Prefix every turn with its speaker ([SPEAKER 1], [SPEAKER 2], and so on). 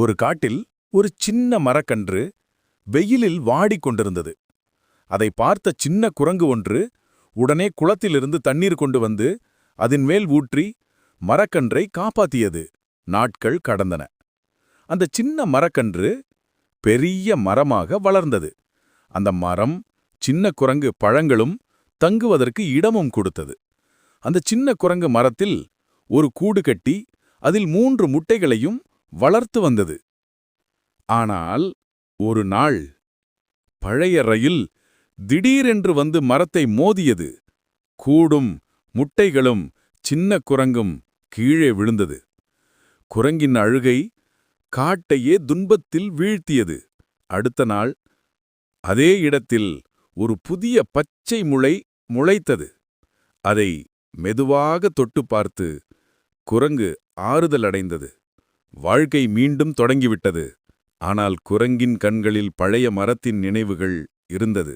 [SPEAKER 1] ஒரு காட்டில் ஒரு சின்ன மரக்கன்று வெயிலில் வாடிக் கொண்டிருந்தது. அதை பார்த்த சின்ன குரங்கு ஒன்று உடனே குளத்திலிருந்து தண்ணீர் கொண்டு வந்து அதன் மேல் ஊற்றி மரக்கன்றை காப்பாத்தியது. நாட்கள் கடந்தன. அந்த சின்ன மரக்கன்று பெரிய மரமாக வளர்ந்தது. அந்த மரம் சின்ன குரங்கு பழங்களும் தங்குவதற்கு இடமும் கொடுத்தது. அந்த சின்ன குரங்கு மரத்தில் ஒரு கூடு கட்டி அதில் மூன்று முட்டைகளையும் வளர்த்து வந்தது. ஆனால் ஒரு நாள் பழைய ரயில் திடீரென்று வந்து மரத்தை மோதியது. கூடும் முட்டைகளும் சின்ன குரங்கும் கீழே விழுந்தது. குரங்கின் அழுகை காட்டையே துன்பத்தில் வீழ்த்தியது. அடுத்த நாள் அதே இடத்தில் ஒரு புதிய பச்சை முளை முளைத்தது. அதை மெதுவாக தொட்டு பார்த்து குரங்கு ஆறுதல் அடைந்தது வாழ்க்கை மீண்டும் தொடங்கிவிட்டது. ஆனால் குரங்கின் கண்களில் பழைய மரத்தின் நினைவுகள் இருந்தது.